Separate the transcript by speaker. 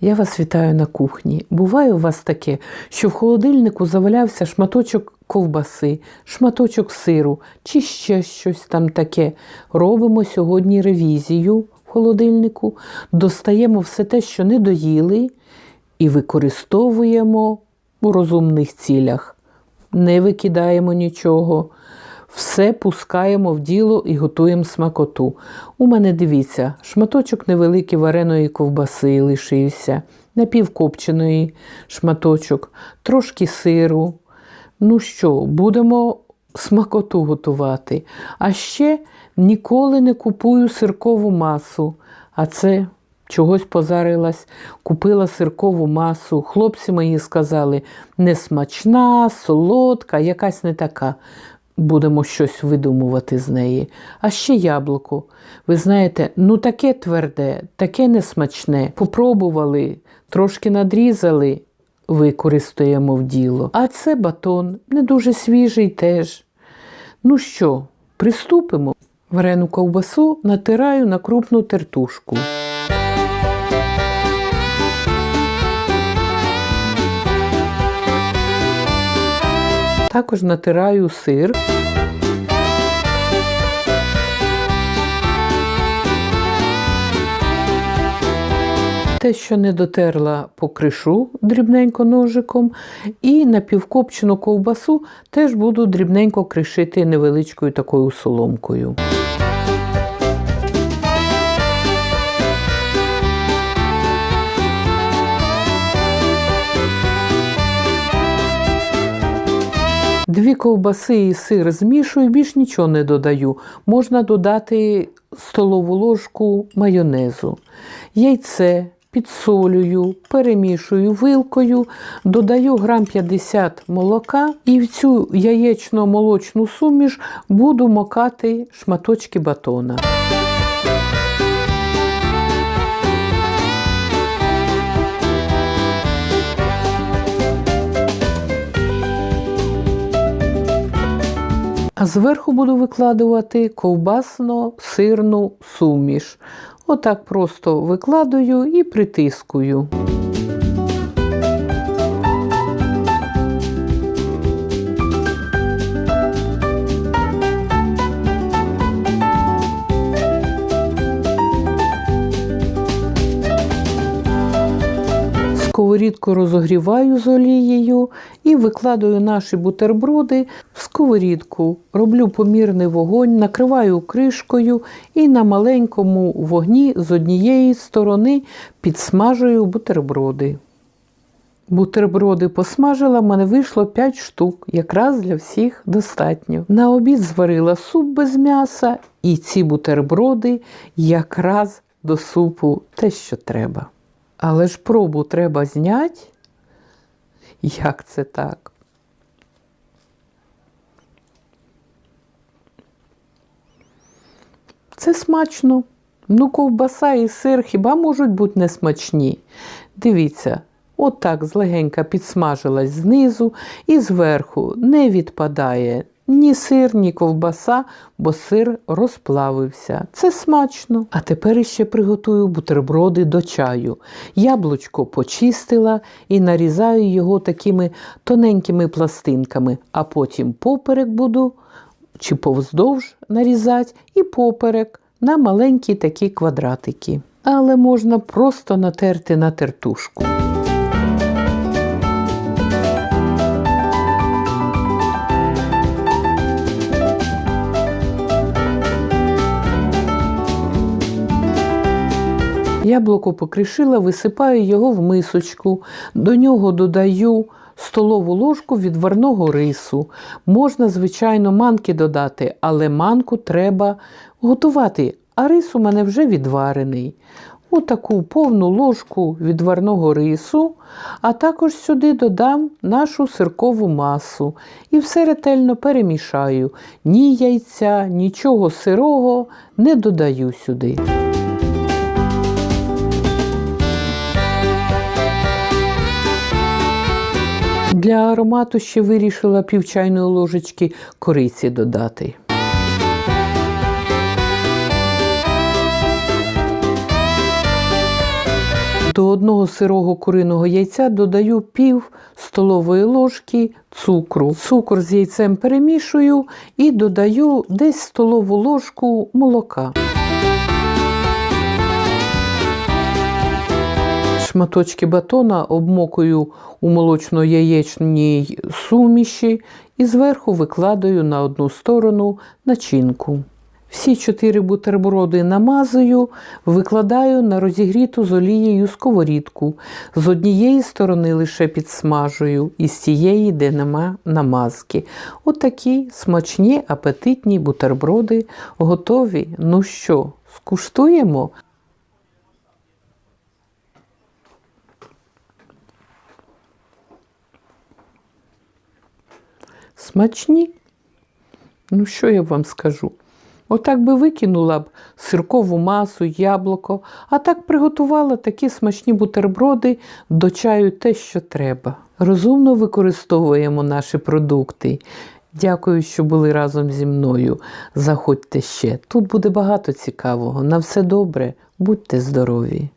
Speaker 1: Я вас вітаю на кухні. Буває у вас таке, що в холодильнику завалявся шматочок ковбаси, шматочок сиру чи ще щось там таке. Робимо сьогодні ревізію в холодильнику, достаємо все те, що не доїли, і використовуємо у розумних цілях. Не викидаємо нічого. Все пускаємо в діло і готуємо смакоту. У мене дивіться, шматочок невеликий вареної ковбаси лишився, напівкопченої шматочок, трошки сиру. Ну що, будемо смакоту готувати. А ще ніколи не купую сиркову масу. А це чогось позарилась, купила сиркову масу. Хлопці мої сказали, несмачна, солодка, якась не така будемо щось видумувати з неї. А ще яблуко. Ви знаєте, ну таке тверде, таке несмачне. Попробували, трошки надрізали, використаємо в діло. А це батон, не дуже свіжий теж. Ну що, приступимо? Варену ковбасу натираю на крупну тертушку. Також натираю сир. Те, що не дотерла покришу дрібненько ножиком, і напівкопчену ковбасу теж буду дрібненько кришити невеличкою такою соломкою. Дві ковбаси і сир змішую, більш нічого не додаю. Можна додати столову ложку майонезу. Яйце підсолюю, перемішую вилкою, додаю грам 50 молока і в цю яєчно-молочну суміш буду мокати шматочки батона. А зверху буду викладувати ковбасно-сирну суміш. Отак просто викладую і притискую. Сковорідку розогріваю з олією і викладаю наші бутерброди в сковорідку. Роблю помірний вогонь, накриваю кришкою і на маленькому вогні з однієї сторони підсмажую бутерброди. Бутерброди посмажила, в мене вийшло 5 штук, якраз для всіх достатньо. На обід зварила суп без м'яса, і ці бутерброди якраз до супу те, що треба. Але ж пробу треба зняти. Як це так? Це смачно. Ну, ковбаса і сир хіба можуть бути несмачні? Дивіться, отак злегенька підсмажилась знизу і зверху не відпадає ні сир, ні ковбаса, бо сир розплавився. Це смачно. А тепер іще приготую бутерброди до чаю. Яблучко почистила і нарізаю його такими тоненькими пластинками, а потім поперек буду чи повздовж нарізати і поперек на маленькі такі квадратики. Але можна просто натерти на тертушку. Яблуко покришила, висипаю його в мисочку, до нього додаю столову ложку відварного рису. Можна, звичайно, манки додати, але манку треба готувати, а рис у мене вже відварений. Отаку повну ложку відварного рису, а також сюди додам нашу сиркову масу і все ретельно перемішаю. Ні яйця, нічого сирого не додаю сюди. Для аромату ще вирішила пів чайної ложечки кориці додати. До одного сирого куриного яйця додаю пів столової ложки цукру. Цукор з яйцем перемішую і додаю десь столову ложку молока. Шматочки батона обмокую у молочно-яєчній суміші і зверху викладаю на одну сторону начинку. Всі чотири бутерброди намазую, викладаю на розігріту з олією сковорідку. З однієї сторони лише підсмажую, і з цієї, де нема намазки. Отакі смачні апетитні бутерброди готові. Ну що, скуштуємо? Смачні? Ну, що я вам скажу? Отак би викинула б сиркову масу, яблуко, а так приготувала такі смачні бутерброди до чаю те, що треба. Розумно використовуємо наші продукти. Дякую, що були разом зі мною. Заходьте ще. Тут буде багато цікавого. На все добре, будьте здорові!